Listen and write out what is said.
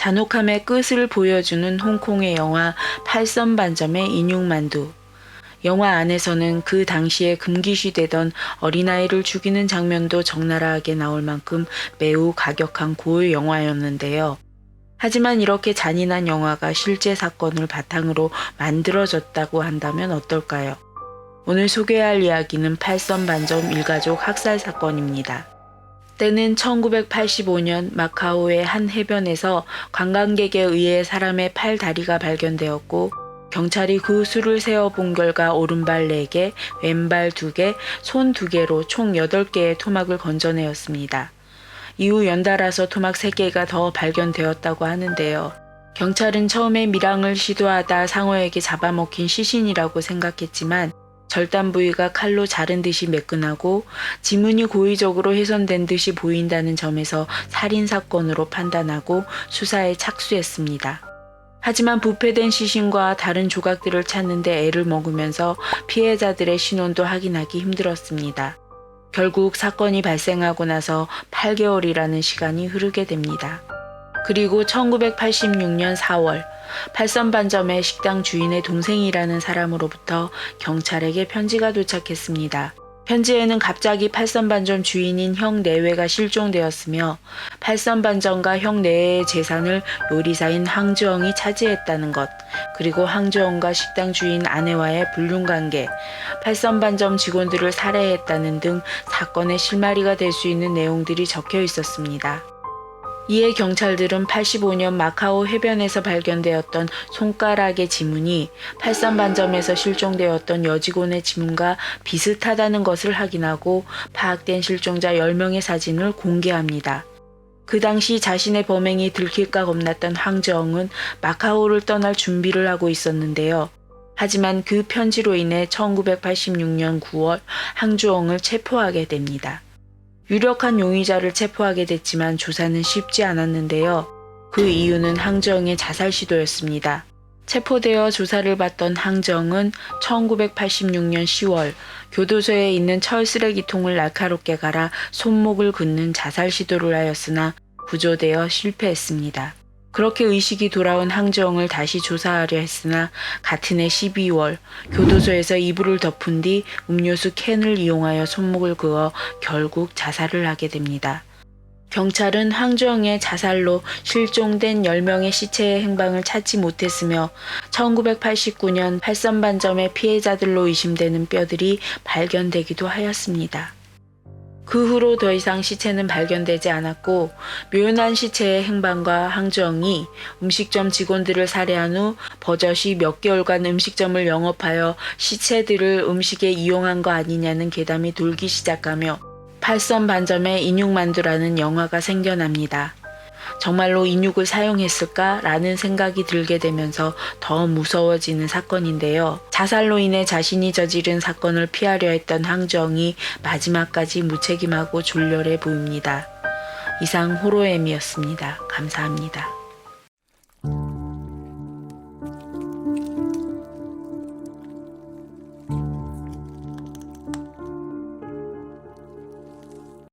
잔혹함의 끝을 보여주는 홍콩의 영화 팔선반점의 인육만두. 영화 안에서는 그 당시에 금기시 되던 어린아이를 죽이는 장면도 적나라하게 나올 만큼 매우 가격한 고의 영화였는데요. 하지만 이렇게 잔인한 영화가 실제 사건을 바탕으로 만들어졌다고 한다면 어떨까요? 오늘 소개할 이야기는 팔선반점 일가족 학살 사건입니다. 때는 1985년 마카오의 한 해변에서 관광객에 의해 사람의 팔 다리가 발견되었고 경찰이 그 수를 세어 본 결과 오른발 4개, 왼발 2개, 손 2개로 총 8개의 토막을 건져내었습니다. 이후 연달아서 토막 3개가 더 발견되었다고 하는데요. 경찰은 처음에 밀항을 시도하다 상어에게 잡아먹힌 시신이라고 생각했지만 절단 부위가 칼로 자른 듯이 매끈하고 지문이 고의적으로 훼손된 듯이 보인다는 점에서 살인 사건으로 판단하고 수사에 착수했습니다. 하지만 부패된 시신과 다른 조각들을 찾는데 애를 먹으면서 피해자들의 신원도 확인하기 힘들었습니다. 결국 사건이 발생하고 나서 8개월이라는 시간이 흐르게 됩니다. 그리고 1986년 4월 팔선반점의 식당 주인의 동생이라는 사람으로부터 경찰에게 편지가 도착했습니다. 편지에는 갑자기 팔선반점 주인인 형 내외가 실종되었으며 팔선반점과 형 내외의 재산을 요리사인 항주엉이 차지했다는 것, 그리고 항주엉과 식당 주인 아내와의 불륜관계, 팔선반점 직원들을 살해했다는 등 사건의 실마리가 될 수 있는 내용들이 적혀 있었습니다. 이에 경찰들은 85년 마카오 해변에서 발견되었던 손가락의 지문이 팔선반점에서 실종되었던 여직원의 지문과 비슷하다는 것을 확인하고 파악된 실종자 10명의 사진을 공개합니다. 그 당시 자신의 범행이 들킬까 겁났던 황정은 마카오를 떠날 준비를 하고 있었는데요. 하지만 그 편지로 인해 1986년 9월 항주엉을 체포하게 됩니다. 유력한 용의자를 체포하게 됐지만 조사는 쉽지 않았는데요. 그 이유는 항정의 자살 시도였습니다. 체포되어 조사를 받던 항정은 1986년 10월 교도소에 있는 철 쓰레기통을 날카롭게 갈아 손목을 긋는 자살 시도를 하였으나 구조되어 실패했습니다. 그렇게 의식이 돌아온 항정을 다시 조사하려 했으나 같은 해 12월 교도소에서 이불을 덮은 뒤 음료수 캔을 이용하여 손목을 그어 결국 자살을 하게 됩니다. 경찰은 항정의 자살로 실종된 10명의 시체의 행방을 찾지 못했으며 1989년 팔선반점의 피해자들로 의심되는 뼈들이 발견되기도 하였습니다. 그 후로 더 이상 시체는 발견되지 않았고 묘연한 시체의 행방과 항정이 음식점 직원들을 살해한 후 버젓이 몇 개월간 음식점을 영업하여 시체들을 음식에 이용한 거 아니냐는 괴담이 돌기 시작하며 팔선 반점의 인육만두라는 영화가 생겨납니다. 정말로 인육을 사용했을까라는 생각이 들게 되면서 더 무서워지는 사건인데요. 자살로 인해 자신이 저지른 사건을 피하려 했던 항정이 마지막까지 무책임하고 졸렬해 보입니다. 이상 호로엠이었습니다. 감사합니다.